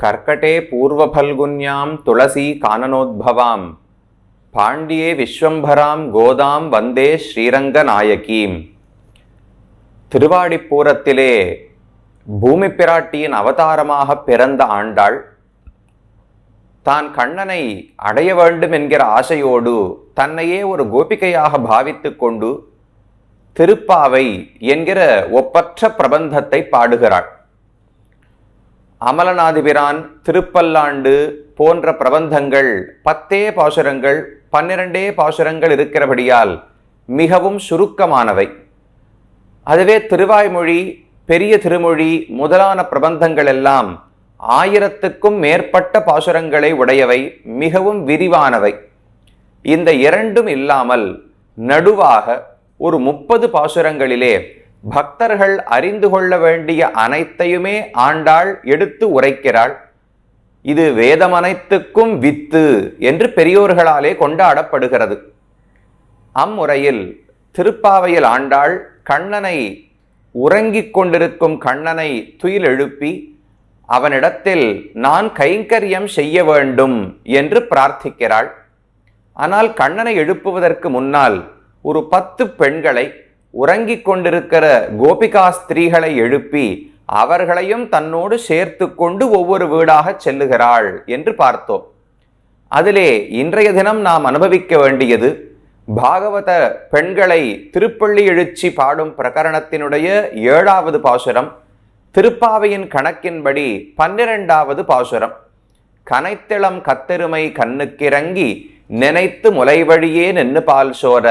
கர்க்கடே பூர்வபல்குன்யாம் துளசி கானனோத்பவாம். பாண்டியே விஸ்வம்பராம் கோதாம் வந்தே ஸ்ரீரங்க நாயகீம் திருவாடிப்பூரத்திலே பூமி பிராட்டியின் அவதாரமாக பிறந்த ஆண்டாள் தான் கண்ணனை அடைய வேண்டும் என்கிற ஆசையோடு தன்னையே ஒரு கோபிகையாக பாவித்துக் கொண்டு திருப்பாவை என்கிற ஒப்பற்ற பிரபந்தத்தை பாடுகிறாள். அமலநாதிபிரான் திருப்பல்லாண்டு போன்ற பிரபந்தங்கள் பத்தே பாசுரங்கள் பன்னிரண்டே பாசுரங்கள் இருக்கிறபடியால் மிகவும் சுருக்கமானவை. அதுவே திருவாய்மொழி பெரிய திருமொழி முதலான பிரபந்தங்கள் எல்லாம் ஆயிரத்துக்கும் மேற்பட்ட பாசுரங்களை உடையவை மிகவும் விரிவானவை. இந்த இரண்டும் இல்லாமல் நடுவாக ஒரு முப்பது பாசுரங்களிலே பக்தர்கள் அறிந்து கொள்ள வேண்டிய அனைத்தையுமே ஆண்டாள் எடுத்து உரைக்கிறாள். இது வேதமனைத்துக்கும் வித்து என்று பெரியோர்களாலே கொண்டாடப்படுகிறது. அம்முறையில் திருப்பாவையில் ஆண்டாள் கண்ணனை உறங்கிக் கொண்டிருக்கும் கண்ணனை துயில் எழுப்பி அவனிடத்தில் நான் கைங்கரியம் செய்ய வேண்டும் என்று பிரார்த்திக்கிறாள். ஆனால் கண்ணனை எழுப்புவதற்கு முன்னால் ஒரு பத்து பெண்களை உறங்கிக் கொண்டிருக்கிற கோபிகா ஸ்திரீகளை எழுப்பி அவர்களையும் தன்னோடு சேர்த்து கொண்டு ஒவ்வொரு வீடாக செல்லுகிறாள் என்று பார்த்தோம். அதிலே இன்றைய தினம் நாம் அனுபவிக்க வேண்டியது பாகவத பெண்களை திருப்பள்ளி எழுச்சி பாடும் பிரகரணத்தினுடைய ஏழாவது பாசுரம் திருப்பாவையின் கணக்கின்படி பன்னிரெண்டாவது பாசுரம். கனைத்திளம் கத்தெருமை கண்ணுக்கிறங்கி நினைத்து முலைவழியே நின்னு பால் சோர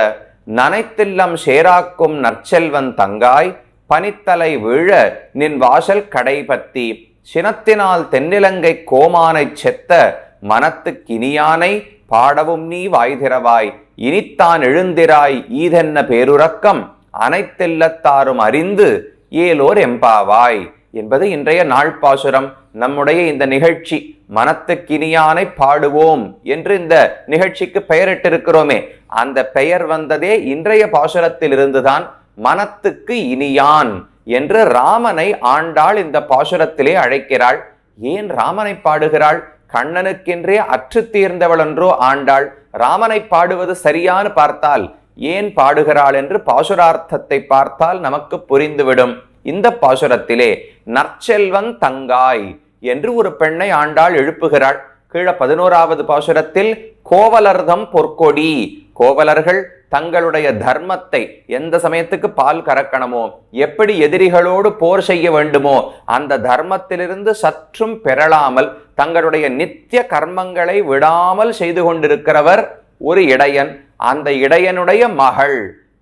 நனைத்தில்லம் சேராக்கும் நற்செல்வன் தங்காய் பனித்தலை வீழ நின் வாசல் கடைபத்தி. சினத்தினால் தென்னிலங்கை கோமானைச் செத்த மனத்துக்கினியானை பாடவும் நீ வாய்திரவாய் இனித்தான் எழுந்திராய் ஈதென்ன பேருறக்கம் அனைத்தெல்லத்தாரும் அறிந்து ஏலோர் எம்பாவாய். என்பது இன்றைய நாள் பாசுரம். நம்முடைய இந்த நிகழ்ச்சி மனத்துக்கினியானை பாடுவோம் என்று இந்த நிகழ்ச்சிக்கு பெயரிட்டிருக்கிறோமே. அந்த பெயர் வந்ததே இன்றைய பாசுரத்தில் இருந்துதான் மனத்துக்கு இனியான் என்று ராமனை ஆண்டாள் இந்த பாசுரத்திலே அழைக்கிறாள். ஏன் ராமனை பாடுகிறாள்? கண்ணனுக்கென்றே அற்று தீர்ந்தவள் என்றோ ஆண்டாள். ராமனை பாடுவது சரியானு பார்த்தால் ஏன் பாடுகிறாள் என்று பாசுரார்த்தத்தை பார்த்தால் நமக்கு புரிந்துவிடும். இந்த பாசுரத்திலே நற்செல்வன் தங்காய் என்று ஒரு பெண்ணை ஆண்டாள் எழுப்புகிறாள். கீழே பதினோராவது பாசுரத்தில் கோவலர்தம் பொற்கொடி. கோவலர்கள் தங்களுடைய தர்மத்தை எந்த சமயத்துக்கு பால் கறக்கணுமோ எப்படி எதிரிகளோடு போர் செய்ய வேண்டுமோ அந்த தர்மத்திலிருந்து சற்றும் பெறலாமல் தங்களுடைய நித்திய கர்மங்களை விடாமல் செய்து கொண்டிருக்கிறவர் ஒரு இடையன். அந்த இடையனுடைய மகள்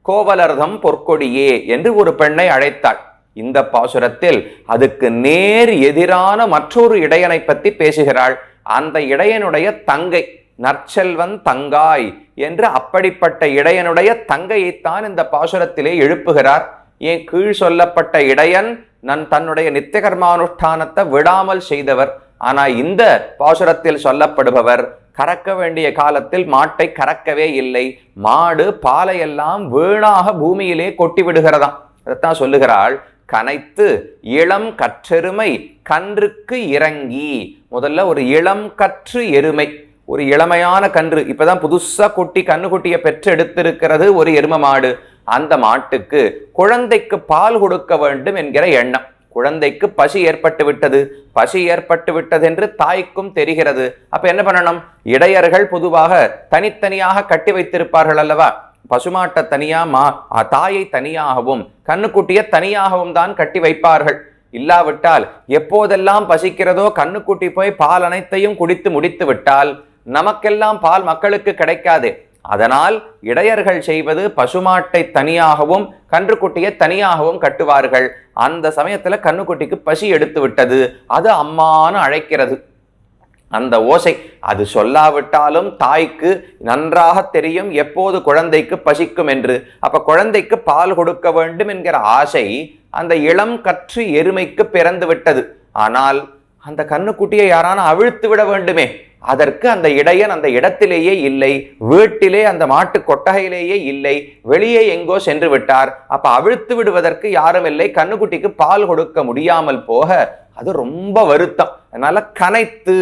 கோவலர்தம் பொற்கொடியே என்று ஒரு பெண்ணை அழைத்தாள். இந்த பாசுரத்தில் அதுக்கு நேர் எதிரான மற்றொரு இடையனை பற்றி பேசுகிறாள். அந்த இடையனுடைய தங்கை நற்செல்வன் தங்காய் என்று அப்படிப்பட்ட இடையனுடைய தங்கையைத்தான் இந்த பாசுரத்திலே எழுப்புகிறார். ஏன் கீழ் சொல்லப்பட்ட இடையன் நன் தன்னுடைய நித்தியகர்மானுஷ்டானத்தை விடாமல் செய்தவர். ஆனால் இந்த பாசுரத்தில் சொல்லப்படுபவர் கறக்க வேண்டிய காலத்தில் மாட்டை கறக்கவே இல்லை. மாடு பாலையெல்லாம் வீணாக பூமியிலே கொட்டி விடுகிறதாம். அதைத்தான் சொல்லுகிறாள். கனைத்து இளம் கற்றெருமை கன்றுக்கு இறங்கி. முதல்ல ஒரு இளம் கற்று எருமை. ஒரு இளமையான கன்று. இப்பதான் புதுசா குட்டி கண்ணு குட்டியை பெற்று எடுத்திருக்கிறது ஒரு எரும மாடு. அந்த மாட்டுக்கு குழந்தைக்கு பால் கொடுக்க வேண்டும் என்கிற எண்ணம். குழந்தைக்கு பசி ஏற்பட்டு விட்டது. பசி ஏற்பட்டு விட்டது என்று தாய்க்கும் தெரிகிறது. அப்ப என்ன பண்ணணும்? இடையர்கள் பொதுவாக தனித்தனியாக கட்டி வைத்திருப்பார்கள் அல்லவா? பசுமாட்டை தனியா மா தாயை தனியாகவும் கண்ணுக்குட்டியை தனியாகவும் தான் கட்டி வைப்பார்கள். இல்லாவிட்டால் எப்போதெல்லாம் பசிக்கிறதோ கண்ணுக்குட்டி போய் பால் அனைத்தையும் குடித்து முடித்து விட்டால் நமக்கெல்லாம் பால் மக்களுக்கு கிடைக்காது. அதனால் இடையர்கள் செய்வது பசுமாட்டை தனியாகவும் கன்றுக்குட்டியை தனியாகவும் கட்டுவார்கள். அந்த சமயத்தில் கண்ணுக்குட்டிக்கு பசி எடுத்து விட்டது. அது அம்மானு அழைக்கிறது. அந்த ஓசை. அது சொல்லாவிட்டாலும் தாய்க்கு நன்றாக தெரியும் எப்போது குழந்தைக்கு பசிக்கும் என்று. அப்ப குழந்தைக்கு பால் கொடுக்க வேண்டும் என்கிற ஆசை அந்த இளம் கற்று எருமைக்கு பிறந்து விட்டது ஆனால் அந்த கண்ணுக்குட்டியை யாரான அவிழ்த்து விட வேண்டுமே. அதற்கு அந்த இடையன் அந்த இடத்திலேயே இல்லை வீட்டிலே அந்த மாட்டு கொட்டகையிலேயே இல்லை வெளியே எங்கோ சென்று விட்டார். அப்ப அவிழ்த்து விடுவதற்கு யாரும் இல்லை கண்ணுக்குட்டிக்கு பால் கொடுக்க முடியாமல் போக அது ரொம்ப வருத்தம். அதனால கனைத்து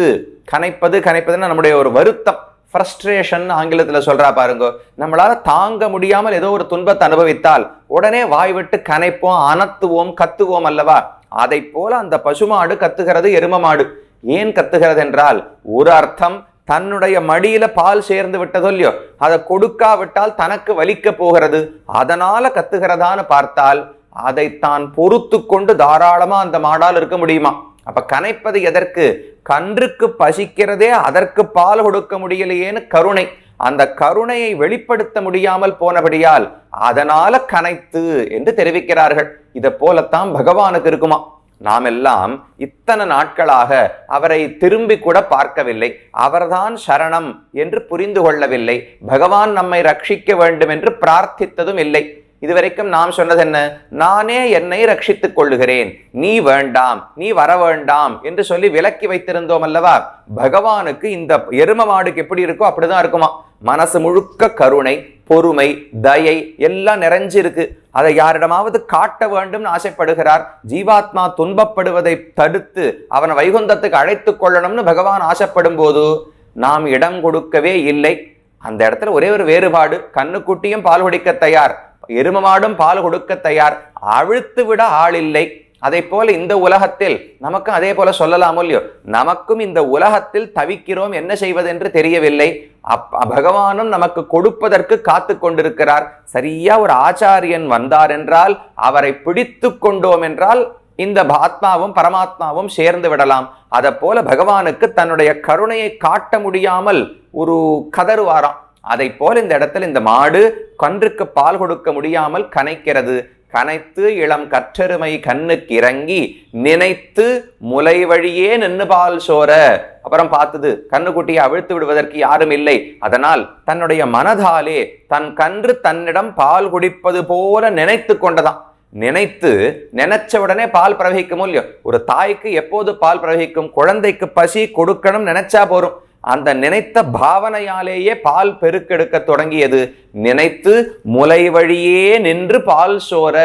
கனைப்பது கனைப்பதுன்னு நம்முடைய ஒரு வருத்தம். ஃப்ரஸ்ட்ரேஷன் ஆங்கிலத்தில் சொல்றா பாருங்க நம்மளால தாங்க முடியாமல் ஏதோ ஒரு துன்பத்தை அனுபவித்தால் உடனே வாய் விட்டு கனைப்போம் அனத்துவோம் கத்துவோம் அல்லவா? அதை போல அந்த பசுமாடு கத்துகிறது எரும மாடு. ஏன் கத்துகிறது என்றால் ஒரு அர்த்தம் தன்னுடைய மடியில பால் சேர்ந்து விட்டதோ இல்லையோ அதை கொடுக்காவிட்டால் தனக்கு வலிக்க போகிறது. அதனால கத்துகிறதான்னு பார்த்தால் அதை தான் பொறுத்து கொண்டு தாராளமா அந்த மாடால் இருக்க முடியுமா? அப்ப கனைப்பது எதற்கு? கன்றுக்கு பசிக்கிறதே அதற்கு பால் கொடுக்க முடியலையேன்னு கருணை. அந்த கருணையை வெளிப்படுத்த முடியாமல் போனபடியால் அதனால கனைத்து என்று தெரிவிக்கிறார்கள். இதை போலத்தான் பகவானுக்கு இருக்குமா? நாம் எல்லாம் இத்தனை நாட்களாக அவரை திரும்பி கூட பார்க்கவில்லை. அவர்தான் சரணம் என்று புரிந்து கொள்ளவில்லை. பகவான் நம்மை ரட்சிக்க வேண்டும் என்று பிரார்த்தித்ததும் இல்லை. இதுவரைக்கும் நாம் சொன்னது என்ன நானே என்னை ரட்சித்துக் கொள்ளுகிறேன். நீ வேண்டாம். நீ வர வேண்டாம் என்று சொல்லி விலக்கி வைத்திருந்தோம் அல்லவா? பகவானுக்கு இந்த எரும மாடுக்கு எப்படி இருக்கோ அப்படிதான் இருக்குமா? மனசு முழுக்க கருணை பொறுமை தயை எல்லாம் நிறைஞ்சிருக்கு. அதை யாரிடமாவது காட்ட வேண்டும்னு ஆசைப்படுகிறார். ஜீவாத்மா துன்பப்படுவதை தடுத்து அவனை வைகுந்தத்துக்கு அழைத்து கொள்ளணும்னு பகவான் ஆசைப்படும் போது நாம் இடம் கொடுக்கவே இல்லை. அந்த இடத்துல ஒரே ஒரு வேறுபாடு. கண்ணுக்குட்டியும் பால் குடிக்க தயார். எரும மாடும் பால் கொடுக்க தயார். அழுத்து விட ஆள் இல்லை அதை போல இந்த உலகத்தில் நமக்கும் அதே போல சொல்லலாம் இல்லையோ? நமக்கும் இந்த உலகத்தில் தவிக்கிறோம் என்ன செய்வதென்று தெரியவில்லை. அப் பகவானும் நமக்கு கொடுப்பதற்கு காத்து கொண்டிருக்கிறார். சரியா ஒரு ஆச்சாரியன் வந்தார் என்றால் அவரை பிடித்து கொண்டோம் என்றால் இந்த ஆத்மாவும் பரமாத்மாவும் சேர்ந்து விடலாம். அதை போல பகவானுக்கு தன்னுடைய கருணையை காட்ட முடியாமல் ஒரு கதறுவாராம். அதை போல இந்த இடத்துல இந்த மாடு கன்றுக்கு பால் கொடுக்க முடியாமல் கனைக்கிறது. கனைத்து இளம் கற்றெருமை கண்ணுக்கு இறங்கி நினைத்து முலை வழியே நின்று பால் சோர அப்புறம் பார்த்தது கண்ணுக்குட்டியை அவிழ்த்து விடுவதற்கு யாரும் இல்லை. அதனால் தன்னுடைய மனதாலே தன் கன்று தன்னிடம் பால் குடிப்பது போல நினைத்து கொண்டதாம். நினைத்து நினைச்ச உடனே பால் பிரவகிக்கும் இல்லையோ? ஒரு தாய்க்கு எப்போது பால் பிரவகிக்கும்? குழந்தைக்கு பசி கொடுக்கணும் நினைச்சா போறோம் அந்த நினைத்த பாவனையாலேயே பால் பெருக்கெடுக்க தொடங்கியது. நினைத்து முலை வழியே நின்று பால் சோர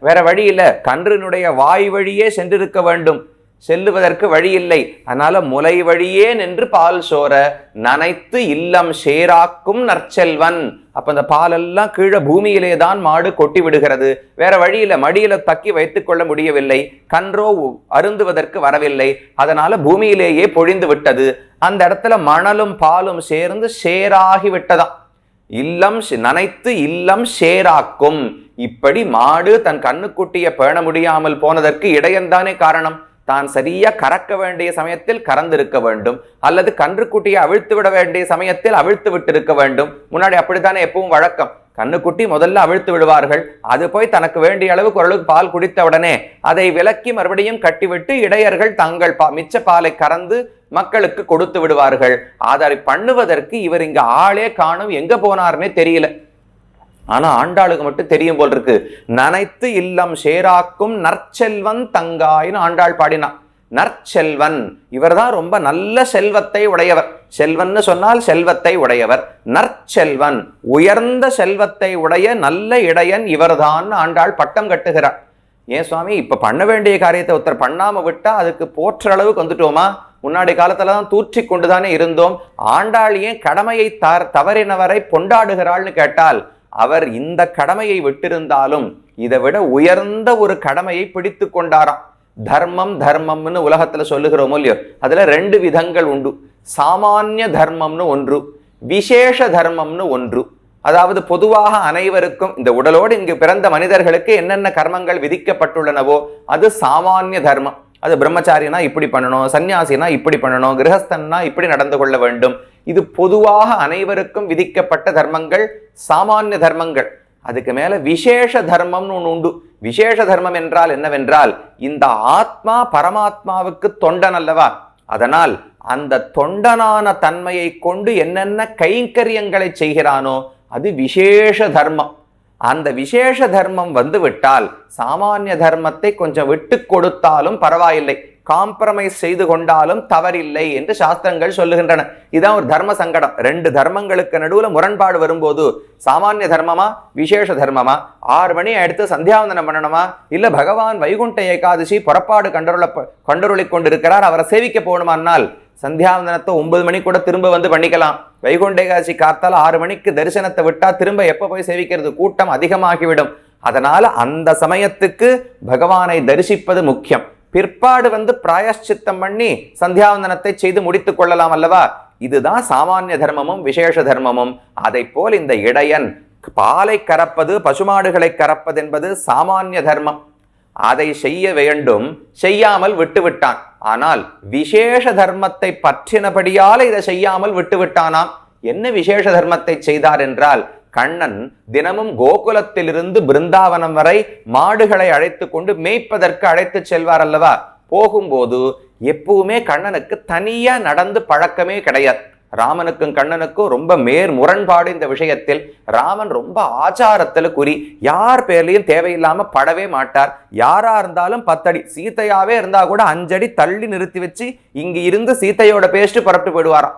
வேற வழி இல்லை. கன்றினுடைய வாய் வழியே சென்றிருக்க வேண்டும். செல்லுவதற்கு வழி இல்லை. அதனால முலை வழியே நின்று பால் சோர நனைத்து இல்லம் சேராக்கும் நற்செல்வன். அப்ப அந்த பாலெல்லாம் கீழே பூமியிலே தான் மாடு கொட்டி விடுகிறது. வேற வழியில மடியில தக்கி வைத்துக் கொள்ள முடியவில்லை. கன்றோ அருந்துவதற்கு வரவில்லை. அதனால பூமியிலேயே பொழிந்து விட்டது. அந்த இடத்துல மணலும் பாலும் சேர்ந்து சேராகி விட்டதாம். இல்லம் நனைத்து இல்லம் சேராக்கும். இப்படி மாடு தன் கண்ணுக்குட்டியை பேண முடியாமல் போனதற்கு இடையன்தானே காரணம். தான் சரியா கறக்க வேண்டிய சமயத்தில் கறந்திருக்க வேண்டும். அல்லது கன்றுக்குட்டியை அவிழ்த்து விட வேண்டிய சமயத்தில் அவிழ்த்து விட்டிருக்க வேண்டும். முன்னாடி அப்படித்தானே எப்பவும் வழக்கம். கண்ணுக்குட்டி முதல்ல அவிழ்த்து விடுவார்கள். அது போய் தனக்கு வேண்டிய அளவுக்கு ஓரளவுக்கு பால் குடித்த உடனே அதை விலக்கி மறுபடியும் கட்டிவிட்டு இடையர்கள் தங்கள் பா மிச்ச பாலை கறந்து மக்களுக்கு கொடுத்து விடுவார்கள். அதை பண்ணுவதற்கு இவர் இங்க ஆளே காணும் எங்க போனார்னே தெரியல. ஆனா ஆண்டாளுக்கு மட்டும் தெரியும் போல் இருக்கு. நனைத்து இல்லம் சேராக்கும் நற்செல்வன் தங்காயின்னு ஆண்டாள் பாடினான் நற்செல்வன். இவர்தான் ரொம்ப நல்ல செல்வத்தை உடையவர். செல்வன்னு சொன்னால் செல்வத்தை உடையவர். நற்செல்வன். உயர்ந்த செல்வத்தை உடைய நல்ல இடையன் இவர்தான் ஆண்டாள் பட்டம் கட்டுகிறார். ஏன் சுவாமி இப்ப பண்ண வேண்டிய காரியத்தை ஒருத்தர் பண்ணாம விட்டா அதுக்கு போற்ற அளவுக்கு வந்துட்டோமா? முன்னாடி காலத்துல தான் தூற்றி கொண்டுதானே இருந்தோம். ஆண்டாள் ஏன் கடமையை தார் தவறினவரை கொண்டாடுகிறாள்னு கேட்டால் அவர் இந்த கடமையை விட்டிருந்தாலும் இதை விட உயர்ந்த ஒரு கடமையை பிடித்து கொண்டாராம். தர்மம் தர்மம்னு உலகத்துல சொல்லுகிறோமோ இல்லையோ? அதுல ரெண்டு விதங்கள் உண்டு. சாமானிய தர்மம்னு ஒன்று விசேஷ தர்மம்னு ஒன்று. அதாவது பொதுவாக அனைவருக்கும் இந்த உடலோடு இங்கு பிறந்த மனிதர்களுக்கு என்னென்ன கர்மங்கள் விதிக்கப்பட்டுள்ளனவோ அது சாமானிய தர்மம். அது பிரம்மச்சாரினா இப்படி பண்ணணும் சன்னியாசினா இப்படி பண்ணணும் கிரகஸ்தன்னா இப்படி நடந்து கொள்ள வேண்டும். இது பொதுவாக அனைவருக்கும் விதிக்கப்பட்ட தர்மங்கள் சாமானிய தர்மங்கள். அதுக்கு மேல விசேஷ தர்மம்னு ஒன்று உண்டு. விசேஷ தர்மம் என்றால் என்னவென்றால் இந்த ஆத்மா பரமாத்மாவுக்கு தொண்டன் அல்லவா? அதனால் அந்த தொண்டனான தன்மையை கொண்டு என்னென்ன கைங்கரியங்களை செய்கிறானோ அது விசேஷ தர்மம். அந்த விசேஷ தர்மம் வந்து விட்டால் சாமானிய தர்மத்தை கொஞ்சம் விட்டு கொடுத்தாலும் பரவாயில்லை. காம்ப்ரமைஸ் செய்து கொண்டாலும் தவறில்லை என்று சாஸ்திரங்கள் சொல்லுகின்றன. இதான் ஒரு தர்ம சங்கடம். ரெண்டு தர்மங்களுக்கு நடுவில் முரண்பாடு வரும்போது சாமானிய தர்மமா விசேஷ தர்மமா? ஆறு மணி எடுத்து சந்தியாவந்தனம் பண்ணணுமா? இல்லை பகவான் வைகுண்ட ஏகாதசி புறப்பாடு கண்டருள கண்டருளிக் கொண்டிருக்கிறார் அவரை சேவிக்க போகணுமானால் சந்தியாவந்தனத்தை ஒன்பது மணி கூட திரும்ப வந்து பண்ணிக்கலாம். வைகுண்டேகாசி காத்தால் ஆறு மணிக்கு தரிசனத்தை விட்டா திரும்ப எப்ப போய் சேவிக்கிறது? கூட்டம் அதிகமாகிவிடும். அதனால அந்த சமயத்துக்கு பகவானை தரிசிப்பது முக்கியம். பிற்பாடு வந்து பிராயஷ்சித்தம் பண்ணி சந்தியாவந்தனத்தை செய்து முடித்துக் கொள்ளலாம் அல்லவா? இதுதான் சாமானிய தர்மமும் விசேஷ தர்மமும். அதை போல் இந்த இடையன் பாலை கறப்பது பசுமாடுகளை கறப்பது என்பது சாமானிய தர்மம். அதை செய்ய வேண்டும். செய்யாமல் விட்டுவிட்டான் ஆனால் விசேஷ தர்மத்தை பற்றினபடியால இதை செய்யாமல் விட்டுவிட்டானாம். என்ன விசேஷ தர்மத்தை செய்தார் என்றால் கண்ணன் தினமும் கோகுலத்திலிருந்து பிருந்தாவனம் வரை மாடுகளை அழைத்து கொண்டு மேய்ப்பதற்கு அழைத்து செல்வார் அல்லவா? போகும்போது எப்பவுமே கண்ணனுக்கு தனியா நடந்து பழக்கமே கிடையாது. ராமனுக்கும் கண்ணனுக்கும் ரொம்ப மேர் முரண்பாடு இந்த விஷயத்தில். ராமன் ரொம்ப ஆச்சாரத்தில் குறி யார் பேர்லையும் தேவையில்லாமல் படவே மாட்டார். யாரா இருந்தாலும் பத்தடி சீத்தையாவே இருந்தா கூட அஞ்சடி தள்ளி நிறுத்தி வச்சு இங்க இருந்து சீத்தையோட பேஸ்ட்டு புறப்பட்டு போயிடுவாராம்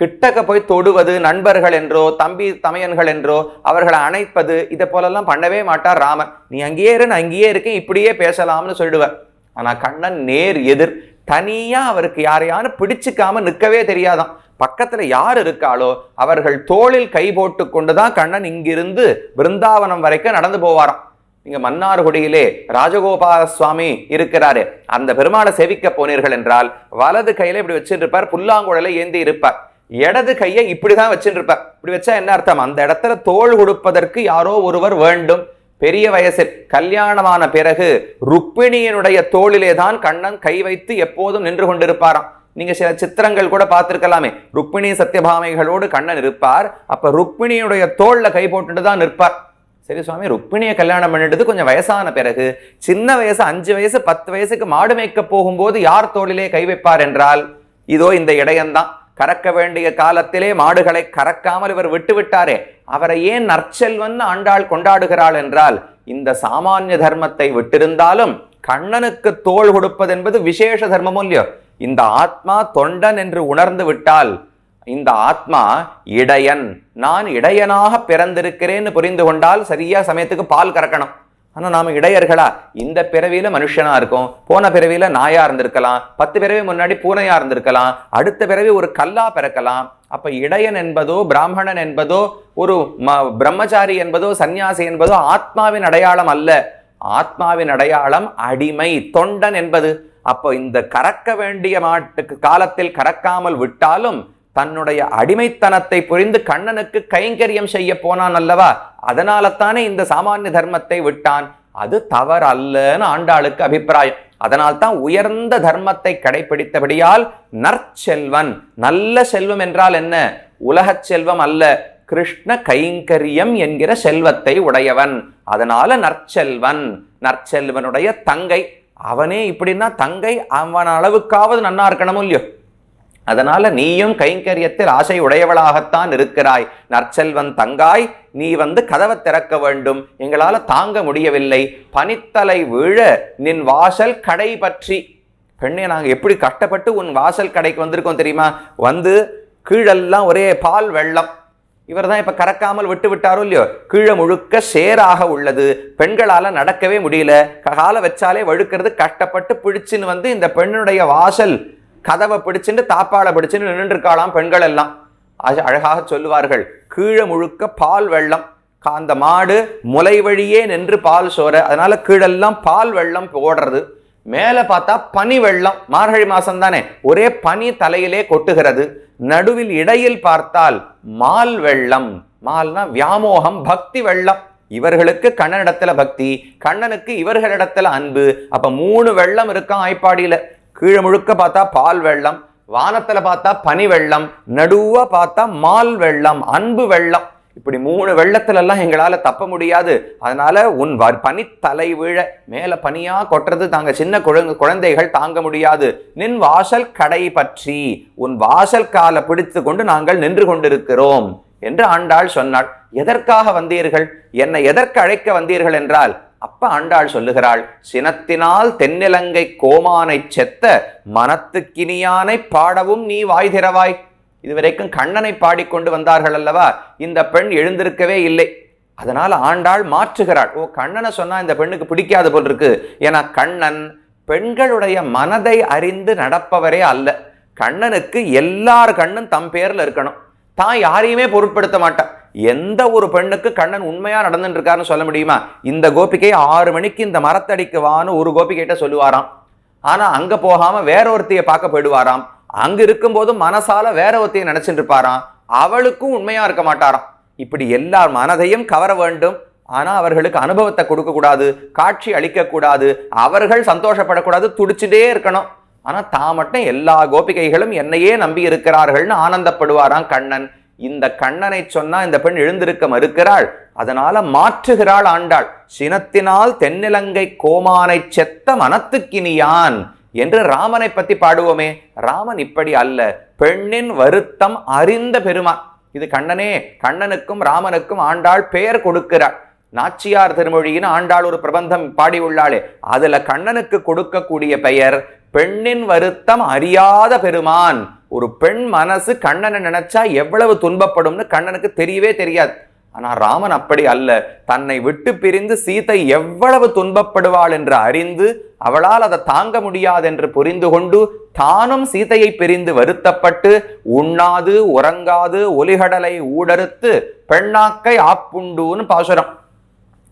கிட்டக்க போய் தொடுவது நண்பர்கள் என்றோ தம்பி தமையன்கள் என்றோ அவர்களை அணைப்பது இதை போலெல்லாம் பண்ணவே மாட்டார் ராமன். நீ அங்கேயே இரு நான் அங்கேயே இருக்கேன் இப்படியே பேசலாம்னு சொல்லிடுவார். ஆனா கண்ணன் நேர் எதிர் தனியா அவருக்கு யாரையானு பிடிச்சிக்காம நிற்கவே தெரியாதாம். பக்கத்துல யார் இருக்காளோ அவர்கள் தோளில் கை போட்டு கொண்டு தான் கண்ணன் இங்கிருந்து பிருந்தாவனம் வரைக்கும் நடந்து போவாராம். நீங்க மன்னார்குடியிலே ராஜகோபால சுவாமி இருக்கிறாரு. அந்த பெருமாளை சேவிக்க போனீர்கள் என்றால் வலது கையில இப்படி வச்சிருப்பார் புல்லாங்குழலை ஏந்தி இருப்பார். இடது கையை இப்படிதான் வச்சுட்டு இப்படி வச்சா என்ன அர்த்தம்? அந்த இடத்துல தோள் கொடுப்பதற்கு யாரோ ஒருவர் வேண்டும். பெரிய வயசில் கல்யாணமான பிறகு ருக்மிணியனுடைய தோளிலே தான் கண்ணன் கை வைத்து எப்போதும் நின்று கொண்டிருப்பாராம். நீங்க சில சித்திரங்கள் கூட பார்த்துருக்கலாமே. ருக்மிணி சத்யபாமைகளோடு கண்ணன் இருப்பார். அப்ப ருக்மிணியுடைய தோல்ல கை போட்டுட்டு தான் நிற்பார். சரி சுவாமி ருக்மிணியை கல்யாணம் பண்ணிட்டது கொஞ்சம் வயசான பிறகு சின்ன வயசு அஞ்சு வயசு பத்து வயசுக்கு மாடு மேய்க்க போகும்போது யார் தோளிலே கை வைப்பார் என்றால் இதோ இந்த இடையன்தான். கறக்க வேண்டிய காலத்திலே மாடுகளை கறக்காமல் இவர் விட்டு விட்டாரே. அவரை ஏன் நற்செல்வன் ஆண்டாள் கொண்டாடுகிறாள் என்றால் இந்த சாமானிய தர்மத்தை விட்டிருந்தாலும் கண்ணனுக்கு தோள் கொடுப்பது என்பது விசேஷ தர்மமும் இல்லையோ? இந்த ஆத்மா தொண்டன் என்று உணர்ந்து விட்டால் இந்த ஆத்மா இடையன். நான் இடையனாக பிறந்திருக்கிறேன்னு புரிந்து கொண்டால் சரியா சமயத்துக்கு பால் கறக்கணும். ஆனால் நாம் இடையர்களா? இந்த பிறவியில் மனுஷனாக இருக்கும். போன பிறவியில் நாயாக இருந்திருக்கலாம். பத்து பிறவி முன்னாடி பூனையாக இருந்திருக்கலாம். அடுத்த பிறவி ஒரு கல்லா பிறக்கலாம். அப்போ இடையன் என்பதோ பிராமணன் என்பதோ ஒரு ம- பிரம்மச்சாரி என்பதோ சந்நியாசி என்பதோ ஆத்மாவின் அடையாளம் அல்ல. ஆத்மாவின் அடையாளம் அடிமை தொண்டன் என்பது. அப்போ இந்த கறக்க வேண்டிய மாட்டுக்கு காலத்தில் கறக்காமல் விட்டாலும் தன்னுடைய அடிமைத்தனத்தை புரிந்து கண்ணனுக்கு கைங்கரியம் செய்ய போனான் அல்லவா? அதனால தானே இந்த சாமானிய தர்மத்தை விட்டான். அது தவறு அல்லன்னு ஆண்டாளுக்கு அபிப்பிராயம். அதனால் தான் உயர்ந்த தர்மத்தை கடைபிடித்தபடியால் நற்செல்வன் நல்ல செல்வம் என்றால் என்ன? உலகச் செல்வம் அல்ல கிருஷ்ண கைங்கரியம் என்கிற செல்வத்தை உடையவன். அதனால நற்செல்வன் நற்செல்வனுடைய தங்கை. அவனே இப்படின்னா தங்கை அவன் அளவுக்காவது நன்னா இருக்கணும் இல்லையோ? அதனால நீயும் கைங்கரியத்தில் ஆசை உடையவளாகத்தான் இருக்கிறாய். நற்செல்வன் தங்காய் நீ வந்து கதவை திறக்க வேண்டும். எங்களால் தாங்க முடியவில்லை. பனித்தலை வீழ நின் வாசல் கடை பற்றி. பெண்ணே நாங்கள் எப்படி கஷ்டப்பட்டு உன் வாசல் கடைக்கு வந்திருக்கோம் தெரியுமா? வந்து கீழெல்லாம் ஒரே பால் வெள்ளம். இவர் தான் இப்போ கறக்காமல் விட்டு விட்டாரோ இல்லையோ? கீழே முழுக்க சேராக உள்ளது. பெண்களால் நடக்கவே முடியல. காலை வச்சாலே வழுக்கிறது கஷ்டப்பட்டு பிடிச்சின்னு வந்து இந்த பெண்ணுடைய வாசல் கதவை பிடிச்சிட்டு தாப்பாளை பிடிச்சின்னு நின்றுருக்காளாம் பெண்கள் எல்லாம் அழகாக சொல்லுவார்கள் கீழே முழுக்க பால் வெள்ளம். அந்த மாடு முலை வழியே நின்று பால் சோற. அதனால கீழெல்லாம் பால் வெள்ளம் ஓடுறது மேலே பார்த்தா பனி வெள்ளம். மார்கழி மாசம் தானே. ஒரே பனி தலையிலே கொட்டுகிறது. நடுவில் இடையில் பார்த்தால் மால் வெள்ளம். மால்னா வியாமோகம் பக்தி வெள்ளம். இவர்களுக்கு கண்ணனிடத்துல பக்தி கண்ணனுக்கு இவர்களிடத்துல அன்பு. அப்ப மூணு வெள்ளம் இருக்கான் ஆய்ப்பாடியில? கீழே முழுக்க பார்த்தா பால் வெள்ளம். வானத்துல பார்த்தா பனி வெள்ளம். நடுவா பார்த்தா மால் வெள்ளம் அன்பு வெள்ளம். இப்படி மூணு வெள்ளத்துலலாம் எங்களால் தப்ப முடியாது. அதனால உன் வ- பனித்தலை விழ மேலே பனியாக கொட்டுறது தாங்க சின்ன குழந்தை குழந்தைகள் தாங்க முடியாது. நின் வாசல் கடை பற்றி உன் வாசல் காலை பிடித்து கொண்டு நாங்கள் நின்று கொண்டிருக்கிறோம் என்று ஆண்டாள் சொன்னாள். எதற்காக வந்தீர்கள்? என்னை எதற்கு அழைக்க வந்தீர்கள் என்றால் அப்ப ஆண்டாள் சொல்லுகிறாள். சினத்தினால் தென்னிலங்கை கோமானை செத்த மனத்துக்கினியானை பாடவும் நீ வாய் திறவாய். இதுவரைக்கும் கண்ணனை பாடிக்கொண்டு வந்தார்கள் அல்லவா? இந்த பெண் எழுந்திருக்கவே இல்லை. அதனால் ஆண்டாள் மாற்றுகிறாள். ஓ கண்ணனை சொன்னால் இந்த பெண்ணுக்கு பிடிக்காத போல் இருக்கு. ஏன்னா கண்ணன் பெண்களுடைய மனதை அறிந்து நடப்பவரே அல்ல. கண்ணனுக்கு எல்லார் கண்ணும் தம் பேரில் இருக்கணும். தான் யாரையுமே பொருட்படுத்த மாட்டான் எந்த ஒரு பெண்ணுக்கு கண்ணன் உண்மையாக நடந்துட்டு இருக்காருன்னு சொல்ல முடியுமா? இந்த கோபிக்கை ஆறு மணிக்கு இந்த மரத்தடிக்கு வான்னு ஒரு கோபிக்கிட்ட சொல்லுவாராம். ஆனால் அங்கே போகாமல் வேற ஒருத்தையை பார்க்க போயிடுவாராம். அங்க இருக்கும்போது மனசால வேற ஒருத்தையும் நினைச்சிட்டு இருப்பாராம் அவளுக்கும் உண்மையா இருக்க மாட்டாராம். இப்படி எல்லார் மனதையும் கவர வேண்டும். ஆனா அவர்களுக்கு அனுபவத்தை கொடுக்க கூடாது காட்சி அளிக்க கூடாது அவர்கள் சந்தோஷப்படக்கூடாது துடிச்சுட்டே இருக்கணும். ஆனா தான் மட்டும் எல்லா கோபிகைகளும் என்னையே நம்பி இருக்கிறார்கள்னு ஆனந்தப்படுவாராம் கண்ணன். இந்த கண்ணனை சொன்னா இந்த பெண் எழுந்திருக்க மறுக்கிறாள். அதனால மாற்றுகிறாள் ஆண்டாள். சினத்தினால் தென்னிலங்கை கோமானை செத்த மனத்துக்கினியான். என்று ராமனை பத்தி பாடுவோமே. ராமன் இப்படி அல்ல. பெண்ணின் வருத்தம் அறிந்த பெருமான். இது கண்ணனே கண்ணனுக்கும் ராமனுக்கும் ஆண்டாள் பெயர் கொடுக்கிறாள். நாச்சியார் திருமொழியின் ஆண்டாள் ஒரு பிரபந்தம் பாடி உள்ளாளே அதுல கண்ணனுக்கு கொடுக்கக்கூடிய பெயர் பெண்ணின் வருத்தம் அறியாத பெருமான். ஒரு பெண் மனசு கண்ணனை நினைச்சா எவ்வளவு துன்பப்படும்னு கண்ணனுக்கு தெரியவே தெரியாது. ஆனா ராமன் அப்படி அல்ல. தன்னை விட்டு பிரிந்து சீதை எவ்வளவு துன்பப்படுவாள் என்று அறிந்து அவளால் அதை தாங்க முடியாதென்று புரிந்து கொண்டு தானும் சீதையை பிரிந்து வருத்தப்பட்டு உண்ணாது உறங்காது ஒலிகடலை ஊடறுத்து பெண்ணாக்கை ஆப்புண்டுன்னு பாசுரம்.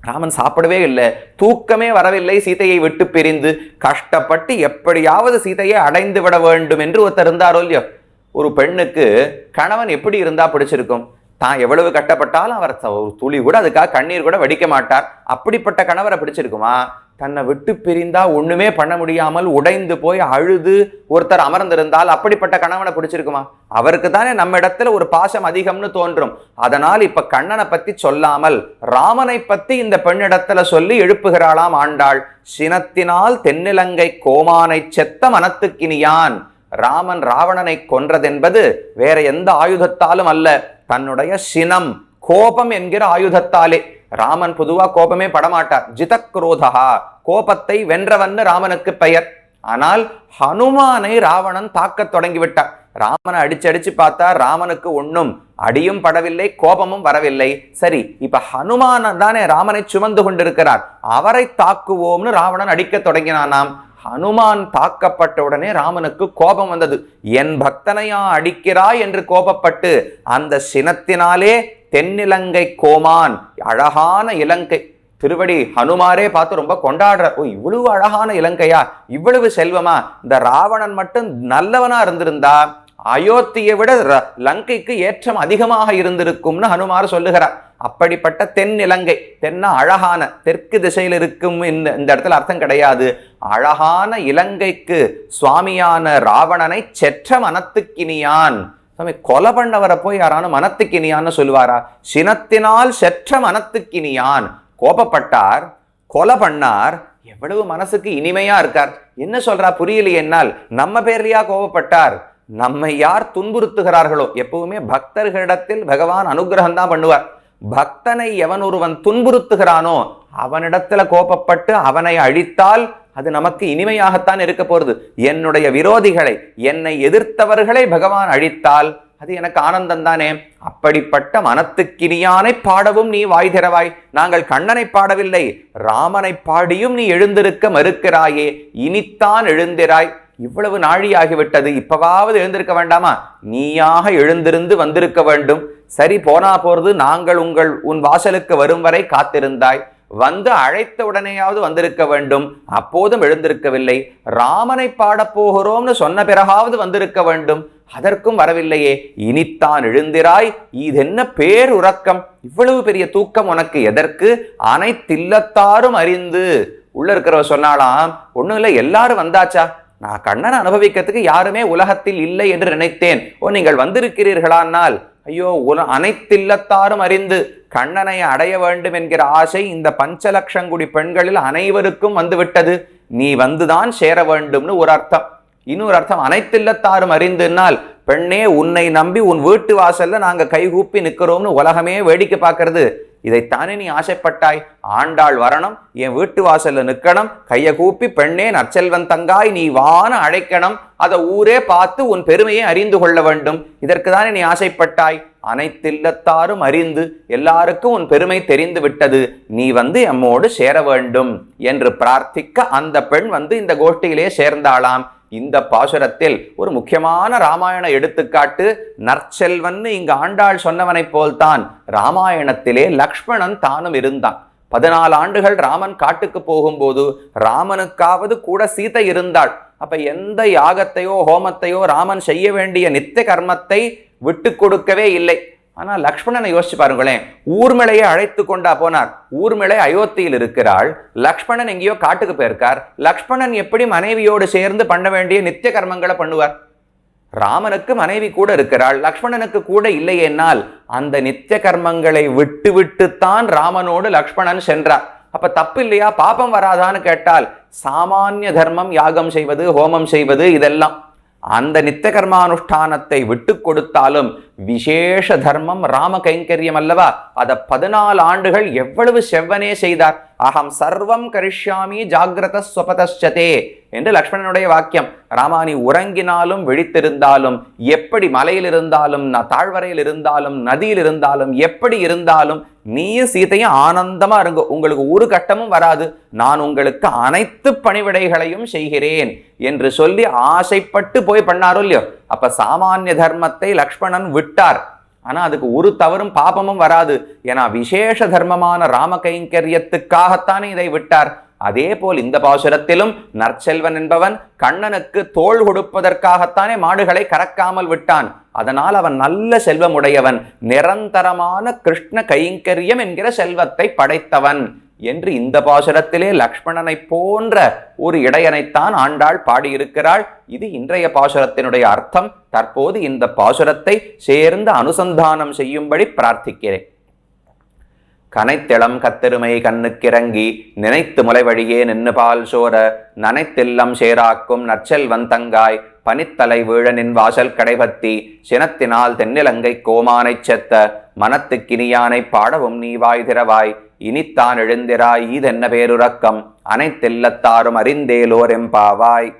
ராமன் சாப்பிடவே இல்லை. தூக்கமே வரவில்லை சீதையை விட்டு பிரிந்து. கஷ்டப்பட்டு எப்படியாவது சீதையை அடைந்து விட வேண்டும் என்று ஒருத்தர் இருந்தாரோ இல்லையோ? ஒரு பெண்ணுக்கு கணவன் எப்படி இருந்தா பிடிச்சிருக்கும்? தான் எவ்வளவு கட்டப்பட்டாலும் அவர் ச- ஒரு துளி கூட அதுக்காக கண்ணீர் கூட வடிக்க மாட்டார். அப்படிப்பட்ட கணவரை பிடிச்சிருக்குமா? தன்னை விட்டு பிரிந்தா ஒண்ணுமே பண்ண முடியாமல் உடைந்து போய் அழுது ஒருத்தர் அமர்ந்திருந்தால் அப்படிப்பட்ட கணவனை பிடிச்சிருக்குமா? அவருக்கு தானே நம்ம இடத்துல ஒரு பாசம் அதிகம்னு தோன்றும். அதனால் இப்ப கண்ணனை பத்தி சொல்லாமல் ராமனை பத்தி இந்த பெண்ணிடத்துல சொல்லி எழுப்புகிறாளாம் ஆண்டாள். சினத்தினால் தென்னிலங்கை கோமானை செத்த மனத்துக்கினியான் ராமன் ராவணனை கொன்றதென்பது வேற எந்த ஆயுதத்தாலும் அல்ல. தன்னுடைய சினம் கோபம் என்கிற ஆயுதத்தாலே. ராமன் பொதுவாக கோபமே படமாட்டார். ஜிதக்ரோதா கோபத்தை வென்றவன் ராமனுக்கு பெயர். ஆனால் ஹனுமானை ராவணன் தாக்கத் தொடங்கிவிட்டார். ராமனை அடிச்சு அடிச்சு பார்த்தா ராமனுக்கு ஒன்றும் அடியும் படவில்லை கோபமும் வரவில்லை. சரி இப்ப ஹனுமான் தானே ராமனை சுமந்து கொண்டிருக்கிறார். அவரை தாக்குவோம்னு ராவணன் அடிக்க தொடங்கினானாம். ஹனுமான் தாக்கப்பட்ட உடனே ராமனுக்கு கோபம் வந்தது. என் பக்தனையா அடிக்கிறாய் என்று கோபப்பட்டு அந்த சினத்தினாலே தென்னிலங்கை கோமான் அழகான இலங்கை. திருவடி ஹனுமாரே பார்த்து ரொம்ப கொண்டாடுற ஓ இவ்வளவு அழகான இலங்கையா? இவ்வளவு செல்வமா? இந்த ராவணன் மட்டும் நல்லவனா இருந்திருந்தா அயோத்தியை விட ர- லங்கைக்கு ஏற்றம் அதிகமாக இருந்திருக்கும்னு ஹனுமார் சொல்லுகிறார். அப்படிப்பட்ட தென் இலங்கை தென்னா அழகான தெற்கு திசையில் இருக்கும் இந்த இந்த இடத்துல அர்த்தம் கிடையாது. அழகான இலங்கைக்கு சுவாமியான ராவணனை செற்ற மனத்துக்கினியான். சாமி கொலை பண்ணவரை போய் யாரானும் மனத்துக்கினியான்னு சொல்லுவாரா? சினத்தினால் செற்ற மனத்துக்கினியான். கோபப்பட்டார் கொலை பண்ணார் எவ்வளவு மனசுக்கு இனிமையா இருக்கார். என்ன சொல்றா புரியலையே என்னால். நம்ம பேர்லையா கோபப்பட்டார்? நம்மை யார் துன்புறுத்துகிறார்களோ? எப்பவுமே பக்தர்களிடத்தில் பகவான் அனுகிரகம் தான் பண்ணுவார். பக்தனை எவன் ஒருவன் துன்புறுத்துகிறானோ அவனிடத்துல கோபப்பட்டு அவனை அழித்தால் அது நமக்கு இனிமையாகத்தான் இருக்க போகிறது என்னுடைய விரோதிகளை என்னை எதிர்த்தவர்களை பகவான் அழித்தால் அது எனக்கு ஆனந்தம் தானே. அப்படிப்பட்ட மனத்துக்கினியானை பாடவும் நீ வாய் திறவாய். நாங்கள் கண்ணனை பாடவில்லை ராமனை பாடியும் நீ எழுந்திருக்க மறுக்கிறாயே. இனித்தான் எழுந்திராய். இவ்வளவு நாழியாகிவிட்டது இப்பவாவது எழுந்திருக்க வேண்டாமா? நீயாக எழுந்திருந்து வந்திருக்க வேண்டும். சரி போனா போறது நாங்கள் உங்கள் உன் வாசலுக்கு வரும் வரை காத்திருந்தாய். வந்து அழைத்த உடனேயாவது வந்திருக்க வேண்டும். அப்போதும் எழுந்திருக்கவில்லை. ராமனை பாடப் போகிறோம்னு சொன்ன பிறகாவது வந்திருக்க வேண்டும். அதற்கும் வரவில்லையே. இனித்தான் எழுந்திராய். இதென்ன பேருறக்கம். இவ்வளவு பெரிய தூக்கம் உனக்கு எதற்கு? அனைத்தில்லத்தாரும் அறிந்து. உள்ள இருக்கிறவ சொன்னாலாம் ஒண்ணும் இல்லை எல்லாரும் வந்தாச்சா? நான் கண்ணனை அனுபவிக்கிறதுக்கு யாருமே உலகத்தில் இல்லை என்று நினைத்தேன். ஓ நீங்கள் வந்திருக்கிறீர்களானால்? ஐயோ உல அனைத்தில்லத்தாரும் அறிந்து கண்ணனை அடைய வேண்டும் என்கிற ஆசை இந்த பஞ்சலட்சங்குடி பெண்களில் அனைவருக்கும் வந்துவிட்டது. நீ வந்துதான் சேர வேண்டும்னு ஒரு அர்த்தம். இன்னொரு அர்த்தம் அனைத்தில்லத்தாரும் அறிந்துனால் பெண்ணே உன்னை நம்பி உன் வீட்டு வாசல்ல நாங்க கைகூப்பி நிற்கிறோம்னு உலகமே வேடிக்கை பார்க்கறது. இதைத்தானே நீ ஆசைப்பட்டாய்? ஆண்டாள் வரணும் என் வீட்டு வாசல்ல நிற்கணும் கைய கூப்பி பெண்ணே நற்செல்வன் தங்காய் நீ வான அழைக்கணும் அதை ஊரே பார்த்து உன் பெருமையை அறிந்து கொள்ள வேண்டும். இதற்கு தானே நீ ஆசைப்பட்டாய்? அனைத்தில்லத்தாரும் அறிந்து எல்லாருக்கும் உன் பெருமை தெரிந்து விட்டது. நீ வந்து எம்மோடு சேர வேண்டும் என்று பிரார்த்திக்க அந்த பெண் வந்து இந்த கோஷ்டியிலே சேர்ந்தாளாம். இந்த பாசுரத்தில் ஒரு முக்கியமான ராமாயண எடுத்துக்காட்டு நற்செல்வன்னு இங்கு ஆண்டாள் சொன்னவனைப் போல்தான் ராமாயணத்திலே லக்ஷ்மணன் தானும் இருந்தான். பதினாலு ஆண்டுகள் ராமன் காட்டுக்கு போகும்போது ராமனுக்காவது கூட சீதை இருந்தாள். அப்ப எந்த யாகத்தையோ ஹோமத்தையோ ராமன் செய்ய வேண்டிய நித்திய கர்மத்தை விட்டு கொடுக்கவே இல்லை. ஆனா லக்ஷ்மணனை யோசிச்சு பாருங்களேன் ஊர்மிளையை அழைத்து கொண்டா போனார். ஊர்மிளை அயோத்தியில் இருக்கிறாள். லக்ஷ்மணன் எங்கேயோ காட்டுக்கு போயிருக்கார். லக்ஷ்மணன் எப்படி மனைவியோடு சேர்ந்து பண்ண வேண்டிய நித்திய கர்மங்களை பண்ணுவார்? ராமனுக்கு மனைவி கூட இருக்கிறாள். லக்ஷ்மணனுக்கு கூட இல்லையென்னால் அந்த நித்திய கர்மங்களை விட்டு விட்டுத்தான் ராமனோடு லக்ஷ்மணன் சென்றார். அப்ப தப்பு இல்லையா? பாபம் வராதான்னு கேட்டால் சாமானிய தர்மம் யாகம் செய்வது ஹோமம் செய்வது இதெல்லாம். அந்த நித்திய கர்மானுஷ்டானத்தை விட்டு கொடுத்தாலும் விசேஷ தர்மம் ராம கைங்கரியம் அல்லவா அதை பதினாலு ஆண்டுகள் எவ்வளவு செவ்வனே செய்தார்? அகம் சர்வம் கரிஷ்யாமி ஜாகிரத ஸ்வபதே என்று லக்ஷ்மணனுடைய வாக்கியம். ராமா நீ உறங்கினாலும் விழித்திருந்தாலும் எப்படி மலையில் இருந்தாலும் தாழ்வரையில் இருந்தாலும் நதியில் இருந்தாலும் எப்படி இருந்தாலும் நீயும் சீதையும் ஆனந்தமா இருங்க. உங்களுக்கு ஒரு கட்டமும் வராது. நான் உங்களுக்கு அனைத்து பணிவிடைகளையும் செய்கிறேன் என்று சொல்லி ஆசைப்பட்டு போய் பண்ணாரோ இல்லையோ? அப்ப சாமானிய தர்மத்தை லக்ஷ்மணன் விட்டார். ஆனா அதுக்கு ஒரு தவறும் பாபமும் வராது. ஏன்னா விசேஷ தர்மமான ராம கைங்கரியத்துக்காகத்தானே இதை விட்டார். அதே போல் இந்த பாசுரத்திலும் நற்செல்வன் என்பவன் கண்ணனுக்கு தோள் கொடுப்பதற்காகத்தானே மாடுகளை கறக்காமல் விட்டான். அதனால் அவன் நல்ல செல்வமுடையவன். நிரந்தரமான கிருஷ்ண கைங்கரியம் என்கிற செல்வத்தை படைத்தவன். என்று இந்த பாசுரத்திலே லக்ஷ்மணனை போன்ற ஒரு இடையனைத்தான் ஆண்டாள் பாடியிருக்கிறாள். இது இன்றைய பாசுரத்தினுடைய அர்த்தம். தற்போது இந்த பாசுரத்தை சேர்ந்து அனுசந்தானம் செய்யும்படி பிரார்த்திக்கிறேன். கனைத்திளம் கத்தெருமை கண்ணுக்கிறங்கி நினைத்து முலை வழியே நின்னு பால் சோர நனைத்தில்லம் சேராக்கும் நற்செல்வன் தங்காய் பனித்தலை வீழனின் வாசல் கடைபத்தி சினத்தினால் தென்னிலங்கை கோமானைச் செத்த மனத்துக்கினியானை பாடவும் நீ வாய் திறவாய் இனித்தான் எழுந்திராய் ஈதென்ன பேருறக்கம் அனைத்தில்லத்தாரும் அறிந்தேலோர் எம்பாவாய்